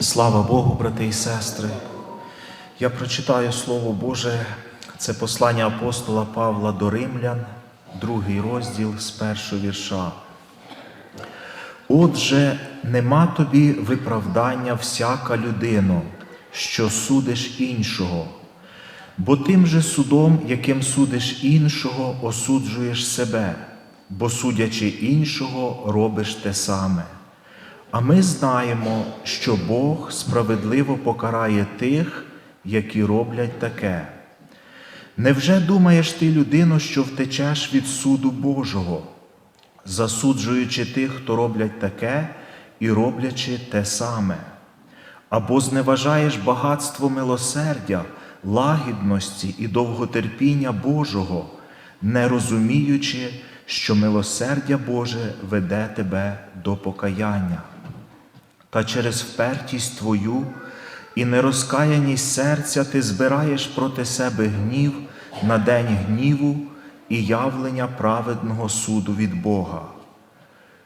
Слава Богу, брати і сестри. Я прочитаю Слово Боже, це послання апостола Павла до Римлян, другий розділ з першого вірша. Отже, нема тобі виправдання всяка людино, що судиш іншого, бо тим же судом, яким судиш іншого, осуджуєш себе, бо судячи іншого, робиш те саме. А ми знаємо, що Бог справедливо покарає тих, які роблять таке. Невже думаєш ти, людино, що втечеш від суду Божого, засуджуючи тих, хто роблять таке і роблячи те саме? Або зневажаєш багатство милосердя, лагідності і довготерпіння Божого, не розуміючи, що милосердя Боже веде тебе до покаяння. Та через впертість твою і нерозкаяність серця ти збираєш проти себе гнів на день гніву і явлення праведного суду від Бога,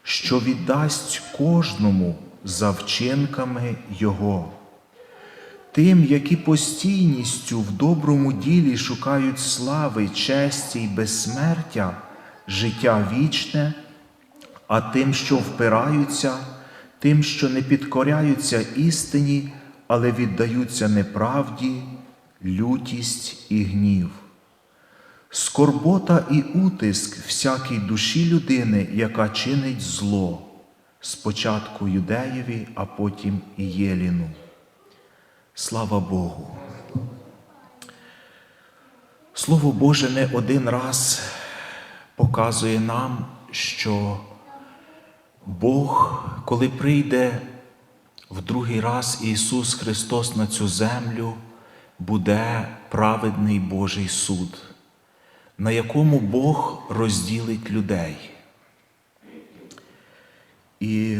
що віддасть кожному за вчинками Його. Тим, які постійністю в доброму ділі шукають слави, честі й безсмертя, життя вічне, а тим, що впираються, тим, що не підкоряються істині, але віддаються неправді, лютість і гнів. Скорбота і утиск всякій душі людини, яка чинить зло, спочатку юдеєві, а потім і Єліну. Слава Богу. Слово Боже не один раз показує нам, що Бог, коли прийде в другий раз Ісус Христос на цю землю, буде праведний Божий суд, на якому Бог розділить людей. І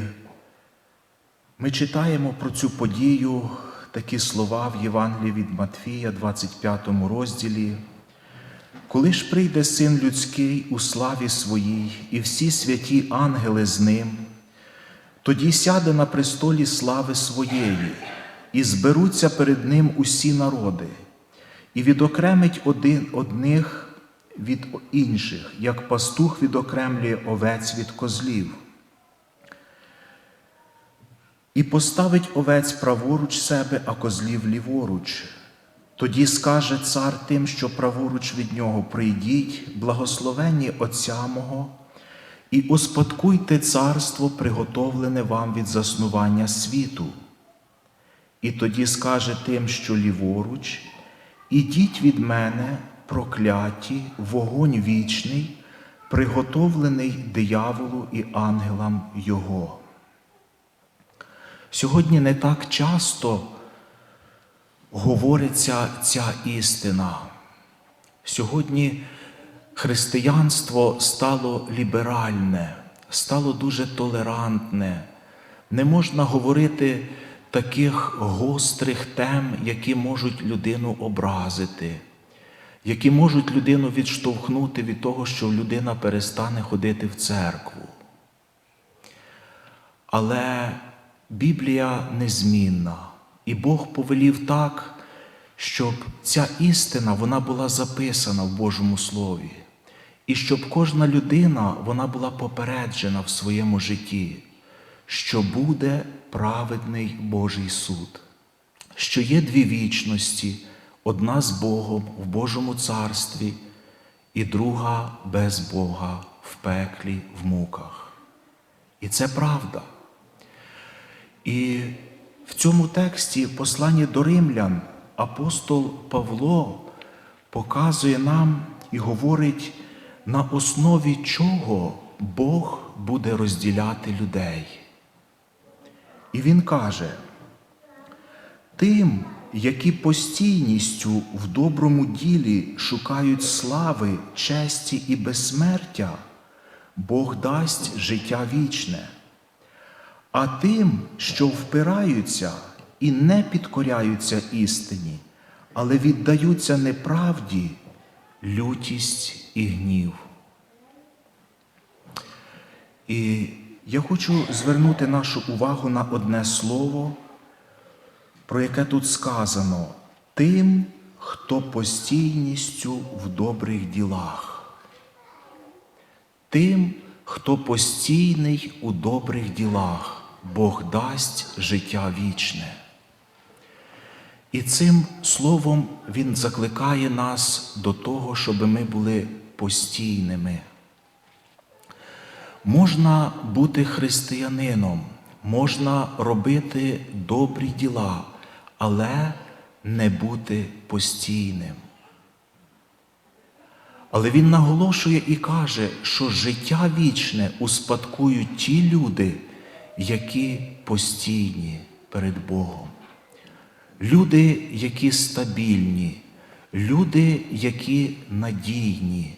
ми читаємо про цю подію такі слова в Євангелії від Матфія, 25 розділі. Коли ж прийде син людський у славі своїй, і всі святі ангели з ним, тоді сяде на престолі слави своєї, і зберуться перед ним усі народи, і відокремить один одних від інших, як пастух відокремлює овець від козлів. І поставить овець праворуч себе, а козлів ліворуч. Тоді скаже цар тим, що праворуч від нього прийдіть, благословенні Отця мого, і успадкуйте царство, приготовлене вам від заснування світу. І тоді скаже тим, що ліворуч, ідіть від мене, прокляті, вогонь вічний, приготовлений дияволу і ангелам Його. Сьогодні не так часто говориться ця істина. Сьогодні християнство стало ліберальне, стало дуже толерантне. Не можна говорити таких гострих тем, які можуть людину образити, які можуть людину відштовхнути від того, що людина перестане ходити в церкву. Але Біблія незмінна, і Бог повелів так, щоб ця істина вона була записана в Божому Слові, і щоб кожна людина вона була попереджена в своєму житті, що буде праведний Божий суд, що є дві вічності, одна з Богом в Божому царстві, і друга без Бога в пеклі, в муках. І це правда. І в цьому тексті послання до римлян апостол Павло показує нам і говорить, на основі чого Бог буде розділяти людей. І він каже, тим, які постійністю в доброму ділі шукають слави, честі і безсмертя, Бог дасть життя вічне. А тим, що впираються і не підкоряються істині, але віддаються неправді, лютість і гнів. І я хочу звернути нашу увагу на одне слово, про яке тут сказано, тим, хто постійністю в добрих ділах, тим, хто постійний у добрих ділах, Бог дасть життя вічне. І цим словом Він закликає нас до того, щоб ми були постійними. Можна бути християнином, можна робити добрі діла, але не бути постійним. Але він наголошує і каже, що життя вічне успадкують ті люди, які постійні перед Богом. Люди, які стабільні, люди, які надійні,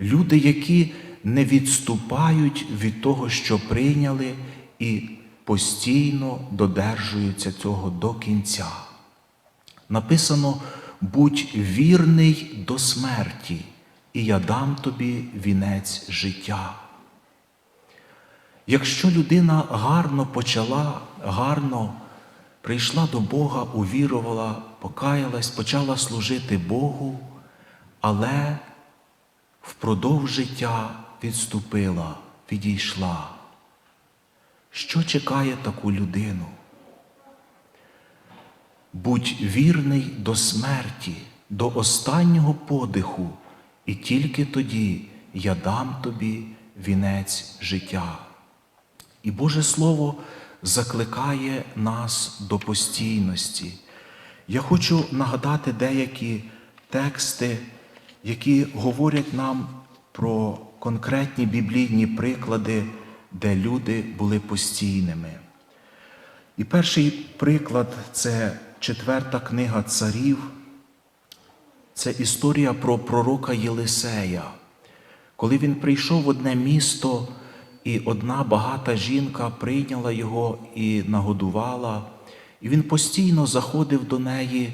люди, які не відступають від того, що прийняли, і постійно додержуються цього до кінця. Написано: будь вірний до смерті, і я дам тобі вінець життя. Якщо людина гарно почала, гарно прийшла до Бога, увірувала, покаялась, почала служити Богу, але впродовж життя відступила, відійшла. Що чекає таку людину? Будь вірний до смерті, до останнього подиху, і тільки тоді я дам тобі вінець життя. І Боже Слово закликає нас до постійності. Я хочу нагадати деякі тексти, які говорять нам про конкретні біблійні приклади, де люди були постійними. І перший приклад це четверта книга царів, це історія про пророка Єлисея. Коли він прийшов в одне місто, і одна багата жінка прийняла його і нагодувала, і він постійно заходив до неї,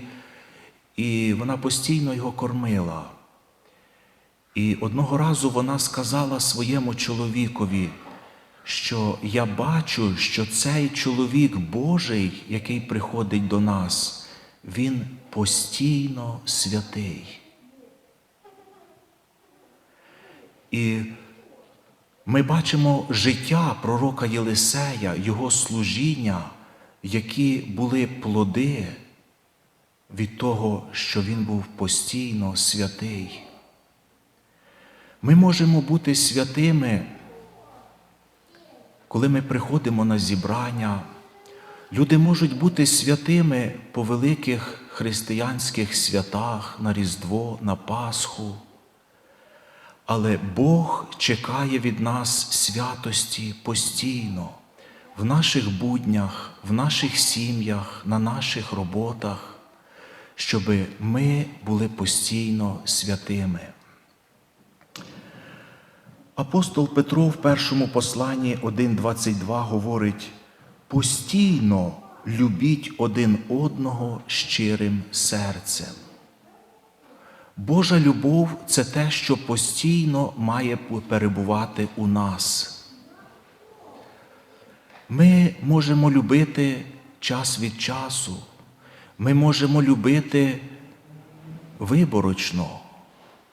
і вона постійно його кормила. І одного разу вона сказала своєму чоловікові, що я бачу, що цей чоловік Божий, який приходить до нас, він постійно святий. І ми бачимо життя пророка Єлисея, його служіння, які були плоди від того, що він був постійно святий. Ми можемо бути святими, коли ми приходимо на зібрання. Люди можуть бути святими по великих християнських святах на Різдво, на Пасху. Але Бог чекає від нас святості постійно, в наших буднях, в наших сім'ях, на наших роботах, щоб ми були постійно святими. Апостол Петро в першому посланні 1.22 говорить: постійно любіть один одного щирим серцем. Божа любов це те, що постійно має перебувати у нас. Ми можемо любити час від часу, ми можемо любити виборочно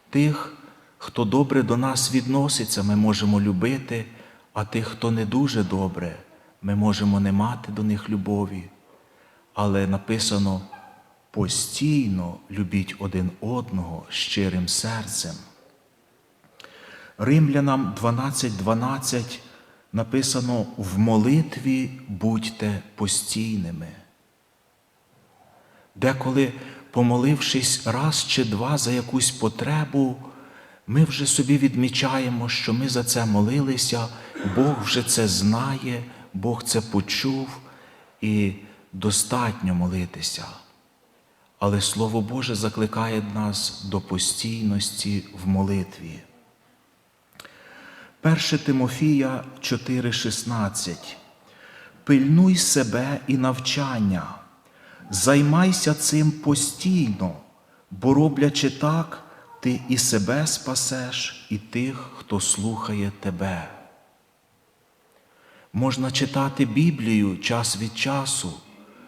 тих, хто добре до нас відноситься, ми можемо любити, а тих, хто не дуже добре, ми можемо не мати до них любові. Але написано постійно любіть один одного щирим серцем. Римлянам 12.12 12 написано в молитві будьте постійними. Деколи, помолившись раз чи два за якусь потребу, ми вже собі відмічаємо, що ми за це молилися, Бог вже це знає, Бог це почув і достатньо молитися. Але Слово Боже закликає нас до постійності в молитві. 1 Тимофія 4,16. Пильнуй себе і навчання, займайся цим постійно, бо роблячи так, ти і себе спасеш, і тих, хто слухає тебе. Можна читати Біблію час від часу,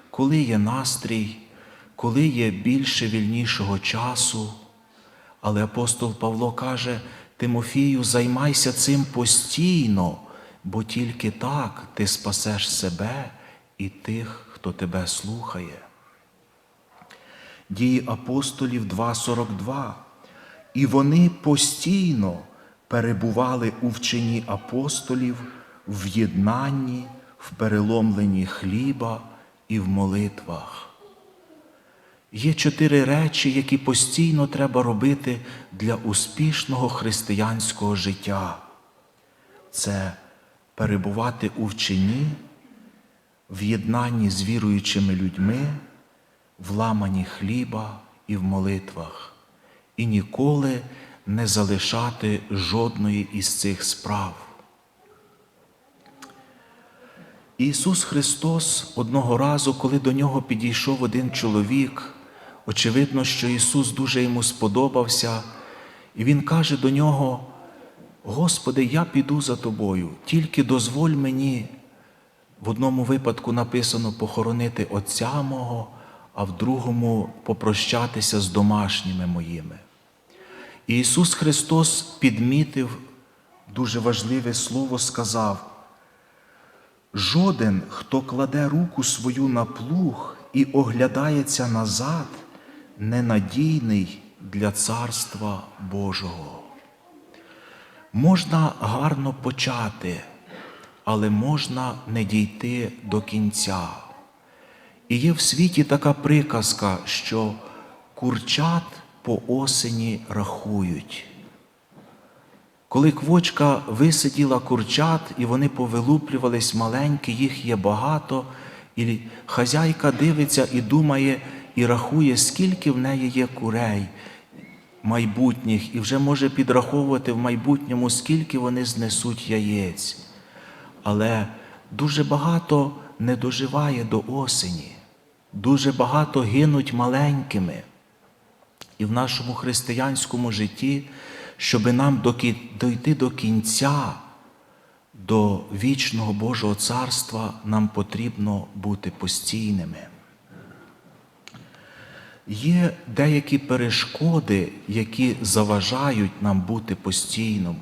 коли є настрій, коли є більше вільнішого часу. Але апостол Павло каже, Тимофію, займайся цим постійно, бо тільки так ти спасеш себе і тих, хто тебе слухає. Дії апостолів 2.42. І вони постійно перебували у вченні апостолів в єднанні, в переломленні хліба і в молитвах. Є чотири речі, які постійно треба робити для успішного християнського життя. Це перебувати у вченні, в єднанні з віруючими людьми, в ламанні хліба і в молитвах, і ніколи не залишати жодної із цих справ. Ісус Христос одного разу, коли до нього підійшов один чоловік, очевидно, що Ісус дуже йому сподобався, і Він каже до нього: Господи, я піду за тобою, тільки дозволь мені. В одному випадку написано похоронити Отця мого, а в другому попрощатися з домашніми моїми. І Ісус Христос підмітив дуже важливе слово, сказав. Жоден, хто кладе руку свою на плуг і оглядається назад, ненадійний для Царства Божого. Можна гарно почати, але можна не дійти до кінця. І є в світі така приказка, що курчат по осені рахують. Коли квочка висиділа курчат, і вони повилуплювались маленькі, їх є багато, і хазяйка дивиться і думає, і рахує, скільки в неї є курей майбутніх, і вже може підраховувати в майбутньому, скільки вони знесуть яєць. Але дуже багато не доживає до осені, дуже багато гинуть маленькими. І в нашому християнському житті щоб нам дойти до кінця, до вічного Божого Царства, нам потрібно бути постійними. Є деякі перешкоди, які заважають нам бути постійним.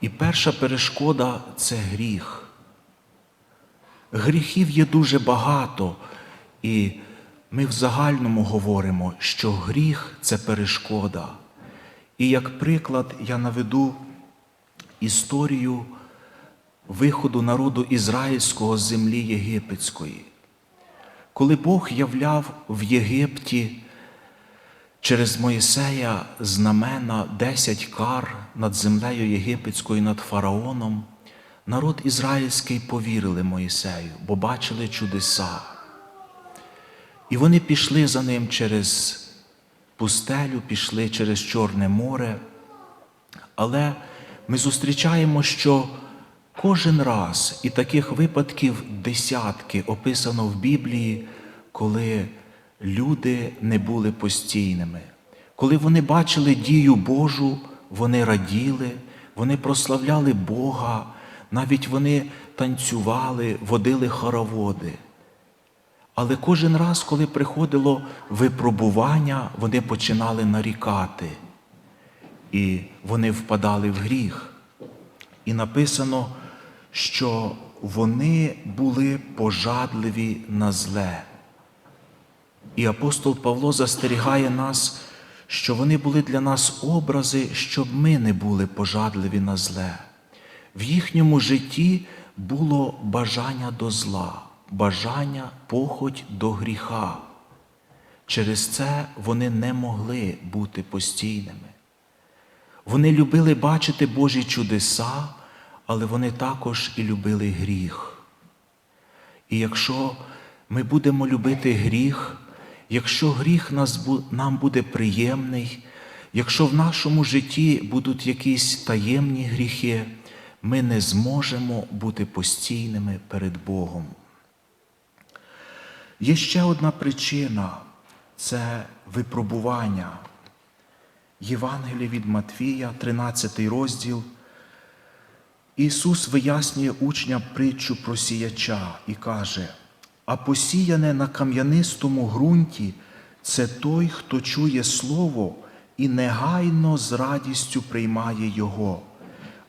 І перша перешкода це гріх. Гріхів є дуже багато, і ми в загальному говоримо, що гріх це перешкода. І як приклад я наведу історію виходу народу ізраїльського з землі єгипетської. Коли Бог являв в Єгипті через Моїсея знамена десять кар над землею єгипетською, над фараоном, народ ізраїльський повірили Моїсею, бо бачили чудеса. І вони пішли за ним через пустелю, пішли через Чорне море. Але ми зустрічаємо, що кожен раз і таких випадків десятки описано в Біблії, коли люди не були постійними. Коли вони бачили дію Божу, вони раділи, вони прославляли Бога, навіть вони танцювали, водили хороводи. Але кожен раз, коли приходило випробування, вони починали нарікати, і вони впадали в гріх. І написано, що вони були пожадливі на зле. І апостол Павло застерігає нас, що вони були для нас образи, щоб ми не були пожадливі на зле. В їхньому житті було бажання до зла бажання похоть до гріха. Через це вони не могли бути постійними. Вони любили бачити Божі чудеса, але вони також і любили гріх. І якщо ми будемо любити гріх, якщо гріх нам буде приємний, якщо в нашому житті будуть якісь таємні гріхи, ми не зможемо бути постійними перед Богом. Є ще одна причина це випробування. Євангелія від Матвія, 13 розділ. Ісус вияснює учням притчу про сіяча і каже, а посіяне на кам'янистому ґрунті це той, хто чує слово і негайно з радістю приймає його,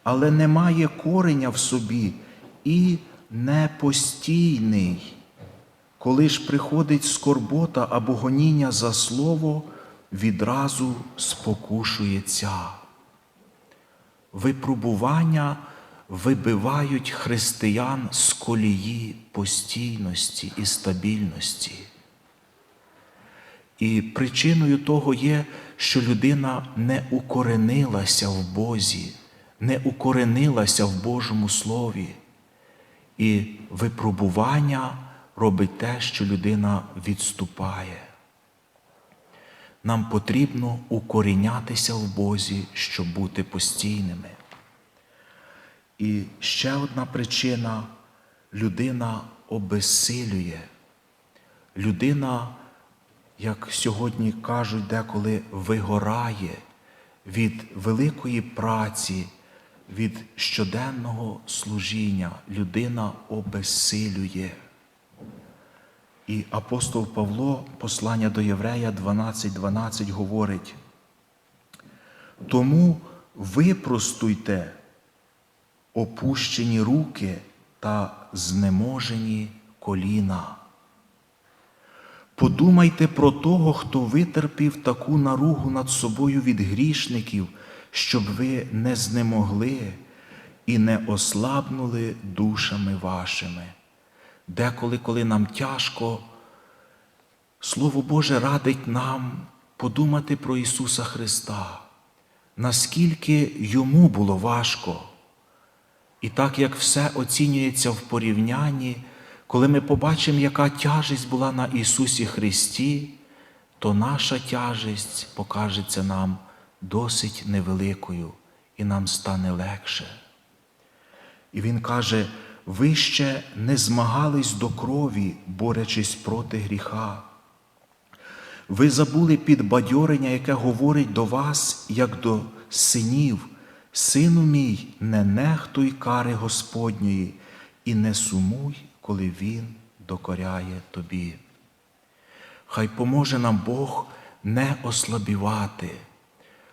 але не має кореня в собі і непостійний. Коли ж приходить скорбота або гоніння за слово, відразу спокушується. Випробування вибивають християн з колії постійності і стабільності. І причиною того є, що людина не укоренилася в Бозі, не укоренилася в Божому Слові. І випробування робить те, що людина відступає. Нам потрібно укорінятися в Бозі, щоб бути постійними. І ще одна причина людина обезсилює. Людина, як сьогодні кажуть, деколи вигорає від великої праці, від щоденного служіння. Людина обезсилює. І апостол Павло, послання до Єврея 12.12 12 говорить, тому випростуйте опущені руки та знеможені коліна. Подумайте про того, хто витерпів таку наругу над собою від грішників, щоб ви не знемогли і не ослабнули душами вашими. Деколи, коли нам тяжко, Слово Боже радить нам подумати про Ісуса Христа, наскільки йому було важко. І так як все оцінюється в порівнянні, коли ми побачимо, яка тяжесть була на Ісусі Христі, то наша тяжесть покажеться нам досить невеликою і нам стане легше. І Він каже, ви ще не змагались до крові, борючись проти гріха. Ви забули підбадьорення, яке говорить до вас, як до синів. Сину мій, не нехтуй кари Господньої, і не сумуй, коли Він докоряє тобі. Хай поможе нам Бог не ослабівати.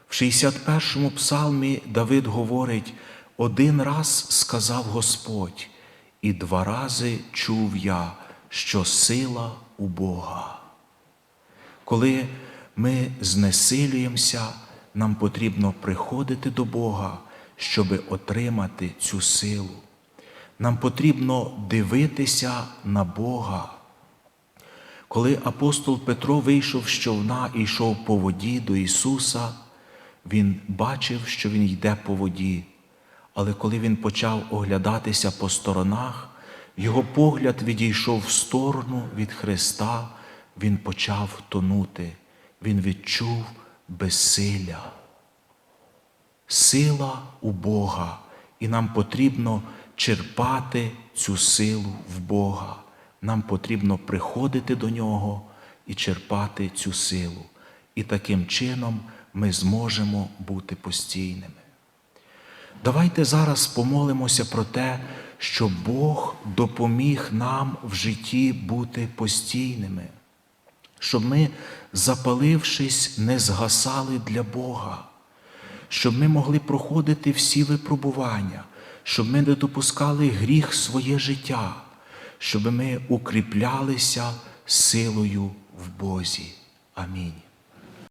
В 61-му псалмі Давид говорить: один раз сказав Господь, і два рази чув я, що сила у Бога. Коли ми знесилюємося, нам потрібно приходити до Бога, щоб отримати цю силу. Нам потрібно дивитися на Бога. Коли апостол Петро вийшов з човна і йшов по воді до Ісуса, він бачив, що Він йде по воді. Але коли він почав оглядатися по сторонах, його погляд відійшов в сторону від Христа, він почав тонути, він відчув безсилля. Сила у Бога, і нам потрібно черпати цю силу в Бога. Нам потрібно приходити до Нього і черпати цю силу. І таким чином ми зможемо бути постійними. Давайте зараз помолимося про те, щоб Бог допоміг нам в житті бути постійними, щоб ми, запалившись, не згасали для Бога, щоб ми могли проходити всі випробування, щоб ми не допускали гріх своє життя, щоб ми укріплялися силою в Бозі. Амінь.